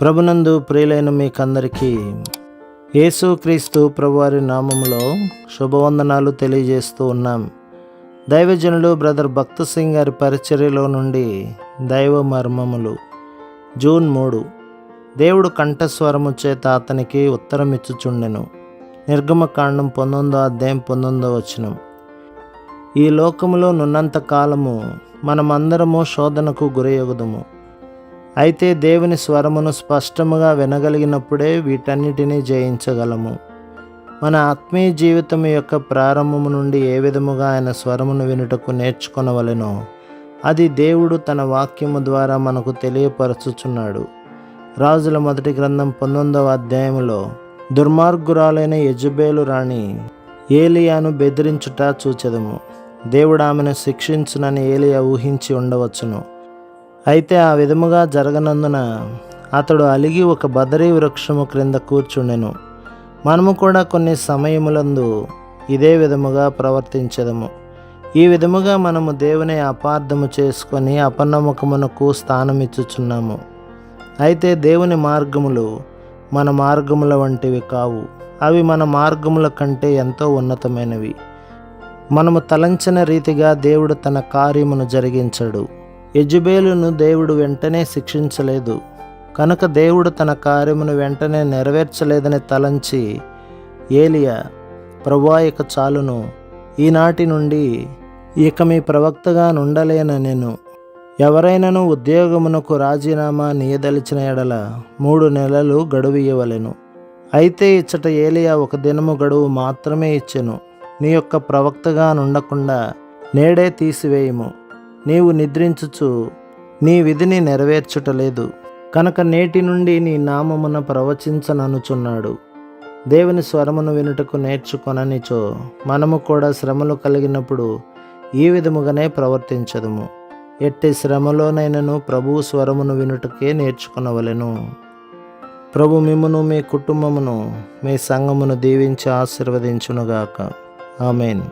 ప్రభునందు ప్రియులైన మీకందరికీ యేసుక్రీస్తు ప్రభువారి నామములో శుభవందనాలు తెలియజేస్తూ ఉన్నాం. దైవజనులు బ్రదర్ భక్త సింగ్ గారి పరిచర్యలో నుండి దైవ మర్మములు. జూన్ మూడు. దేవుడు కంఠస్వరము చేత అతనికి ఉత్తరం ఇచ్చుచుండెను నిర్గమకాండం పంతొమ్మిదో అధ్యాయం పంతొమ్మిదో వచనం. ఈ లోకములో నున్నంత కాలము మనమందరము శోధనకు గురయగుదము అయితే దేవుని స్వరమును స్పష్టముగా వినగలిగినప్పుడే వీటన్నిటినీ జయించగలము. మన ఆత్మీయ జీవితం యొక్క ప్రారంభము నుండి ఏ విధముగా ఆయన స్వరమును వినుటకు నేర్చుకొనవలెనో అది దేవుడు తన వాక్యము ద్వారా మనకు తెలియపరచుచున్నాడు. రాజుల మొదటి గ్రంథం పంతొమ్మిదవ అధ్యాయములో దుర్మార్గురాలైన యజుబేలు రాణి ఏలియాను బెదిరించుట చూచెదము. దేవుడు ఆమెను శిక్షించునని ఏలియా ఊహించి ఉండవచ్చును. అయితే ఆ విధముగా జరగనందున అతడు అలిగి ఒక బదరీ వృక్షము క్రింద కూర్చుండెను. మనము కూడా కొన్ని సమయములందు ఇదే విధముగా ప్రవర్తించదము. ఈ విధముగా మనము దేవుని అపార్థము చేసుకొని అపనమ్మకమునకు స్థానమిచ్చుచున్నాము. అయితే దేవుని మార్గములు మన మార్గముల వంటివి కావు. అవి మన మార్గముల కంటే ఎంతో ఉన్నతమైనవి. మనము తలంచిన రీతిగా దేవుడు తన కార్యమును జరిగించడు. యజుబేలును దేవుడు వెంటనే శిక్షించలేదు. కనుక దేవుడు తన కార్యమును వెంటనే నెరవేర్చలేదని తలంచి ఏలియా ప్రభా చాలును ఈనాటి నుండి ఇక మీ ప్రవక్తగా నుండలేన నేను. ఎవరైనాను ఉద్యోగమునకు రాజీనామా నియదలిచిన ఎడల మూడు నెలలు గడువు అయితే ఇచ్చట ఏలియా ఒక దినము గడువు మాత్రమే ఇచ్చెను. నీ యొక్క ప్రవక్తగా నుండకుండా నేడే తీసివేయము. నీవు నిద్రించుచు నీ విధిని నెరవేర్చుటలేదు. కనుక నేటి నుండి నీ నామమున ప్రవచించననుచున్నాడు. దేవుని స్వరమును వినుటకు నేర్చుకొననిచో మనము కూడా శ్రమలు కలిగినప్పుడు ఈ విధముగానే ప్రవర్తించదుము. ఎట్టి శ్రమలోనైనను ప్రభువు స్వరమును వినుటకే నేర్చుకునవలెను. ప్రభు మిమ్మును మీ కుటుంబమును మీ సంఘమును దీవించి ఆశీర్వదించునుగాక. ఆమెన్.